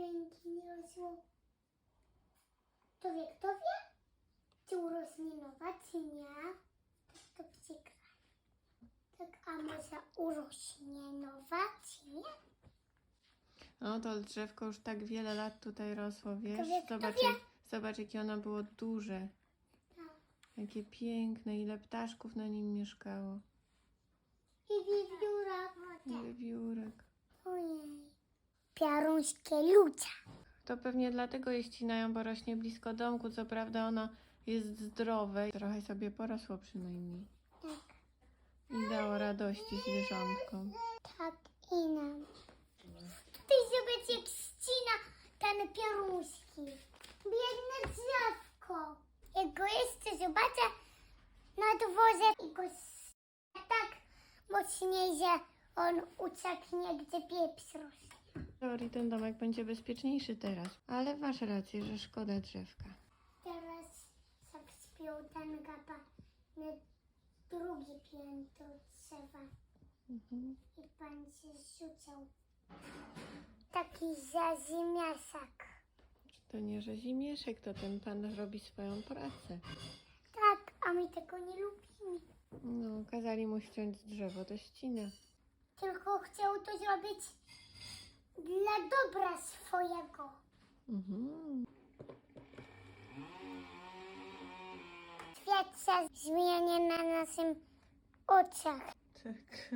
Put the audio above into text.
pięknie rosło. To wie, kto wie? Czy urośnie nowa, czy nie? Tak to przykra. Tak, a może urośnie nowa, czy nie? No to drzewko już tak wiele lat tutaj rosło, wiesz? wie, kto Zobacz, wie. jak, zobacz jakie ono było duże. Tak. Jakie piękne, ile ptaszków na nim mieszkało. I wiewióra. Ile wiórek. Piaruńskie ludzie. To pewnie dlatego je ścinają, bo rośnie blisko domku. Co prawda ono jest zdrowe. Trochę sobie porosło przynajmniej. Tak. I dało radości zwierzątkom. Tak i nam. Tutaj zobacz jak ścina ten piaruński. Biedne drzewko. Jak go jeszcze zobaczę na dworze i go tak mocniej, że on ucieknie, gdzie pieprz rośnie. Teorii ten domek będzie bezpieczniejszy teraz. Ale masz rację, że szkoda drzewka. Teraz jak spiął ten gapa na drugie piętro drzewa Mhm. i pan się rzucał. Taki zaziemiasak. To nie rzezimieszek, to ten pan robi swoją pracę. Tak, a my tego nie lubimy. No, kazali mu ściąć drzewo, to ścina. Tylko chciał to zrobić dla dobra swojego. Mhm. Świat się zmienia na naszym oczach. Tak.